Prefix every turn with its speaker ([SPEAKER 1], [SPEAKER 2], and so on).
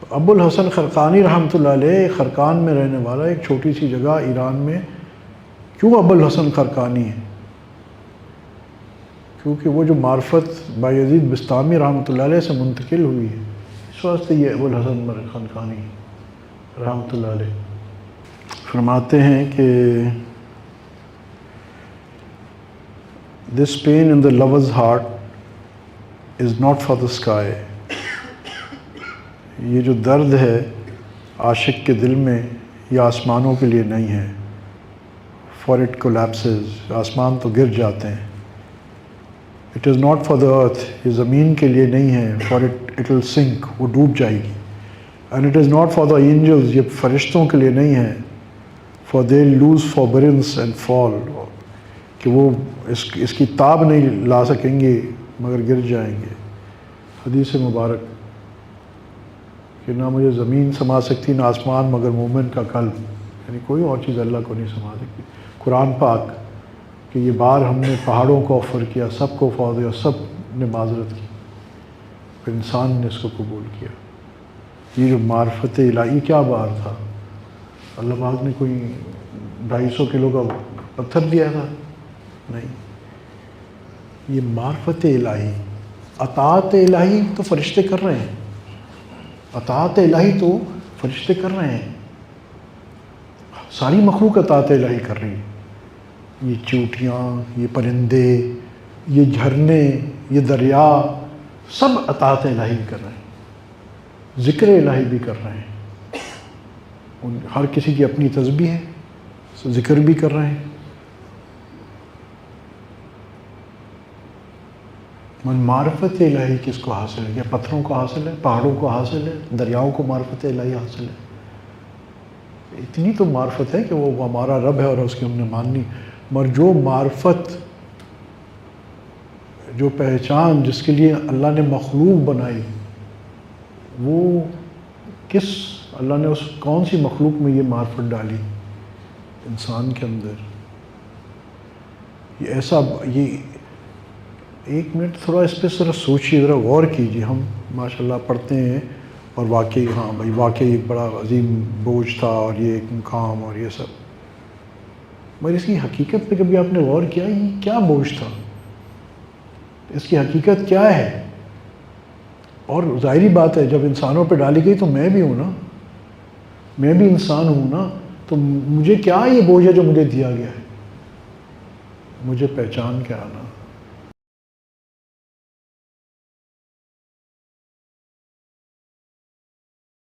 [SPEAKER 1] अबुल हसन खरकानी रहमत खरकान में रहने वाला एक छोटी सी जगह ईरान में। क्यों अबुल हसन खरकानी है? क्योंकि वो जो मार्फत बायजीद बिस्तामी रहमत से मुंतकिल हुई है, इस वास्ते ये अबुल हसन खरकानी रहमत फरमाते हैं कि this pain in the lover's heart is not for the sky ये जो दर्द है आशिक के दिल में, ये आसमानों के लिए नहीं है। फॉर इट कोलैप्सेस आसमान तो गिर जाते हैं। It is not for the earth ये ज़मीन के लिए नहीं है। For it it will sink वो डूब जाएगी। And it is not for the angels ये फरिश्तों के लिए नहीं है। For they lose for burns and fall कि वो इस, इसकी ताब नहीं ला सकेंगे, मगर गिर जाएँगे। हदीस मुबारक। कि ना मुझे ज़मीन समा सकती, ना आसमान, मगर मोमिन का कल्ब। यानी कोई और चीज़ अल्लाह को नहीं समा सकती। कुरान पाक कि ये बार हमने पहाड़ों को ऑफ़र किया सबको ऑफ़र दिया सबने माजरत की। फिर इंसान ने इसको कबूल किया। ये जो मार्फत इलाही, क्या बार था? अल्लाह पाक ने कोई ढाई सौ किलो का पत्थर दिया था? नहीं। ये मार्फत इलाही, अतात इलाही तो फरिश्ते कर रहे हैं। अतात इलाही तो फरिश्ते कर रहे हैं। सारी मखलूक अतात इलाही कर रही है। ये चूटियाँ, ये परिंदे, ये झरने, ये दरिया, सब अतात इलाही कर रहे हैं। ज़िक्र इलाही भी कर रहे हैं। उन हर किसी की अपनी तस्बी है, ज़िक्र भी कर रहे हैं। मन मार्फत इलाही किसको हासिल है? क्या पत्थरों को हासिल है? पहाड़ों को हासिल है? दरियाओं को मार्फत इलाही हासिल है? इतनी तो मार्फत है कि वो हमारा रब है और उसकी हमने माननी। मगर जो मार्फत, जो पहचान जिसके लिए अल्लाह ने मखलूक बनाई, वो किस, अल्लाह ने उस कौन सी मखलूक में ये मार्फत डाली? इंसान के अंदर। ये ऐसा, ये एक मिनट थोड़ा इस पर ज़रा सोचिए, ज़रा गौर कीजिए। हम, माशाल्लाह, पढ़ते हैं और वाकई हाँ भाई, वाकई एक बड़ा अजीम बोझ था और ये एक मुकाम और ये सब। मगर इसकी हकीकत पे कभी आपने गौर किया? ये क्या बोझ था? इसकी हकीकत क्या है? और ज़ाहरी बात है, जब इंसानों पे डाली गई तो मैं भी हूँ ना। मैं भी इंसान हूँ ना। तो मुझे क्या ये बोझ है जो मुझे दिया गया है? मुझे पहचान के आना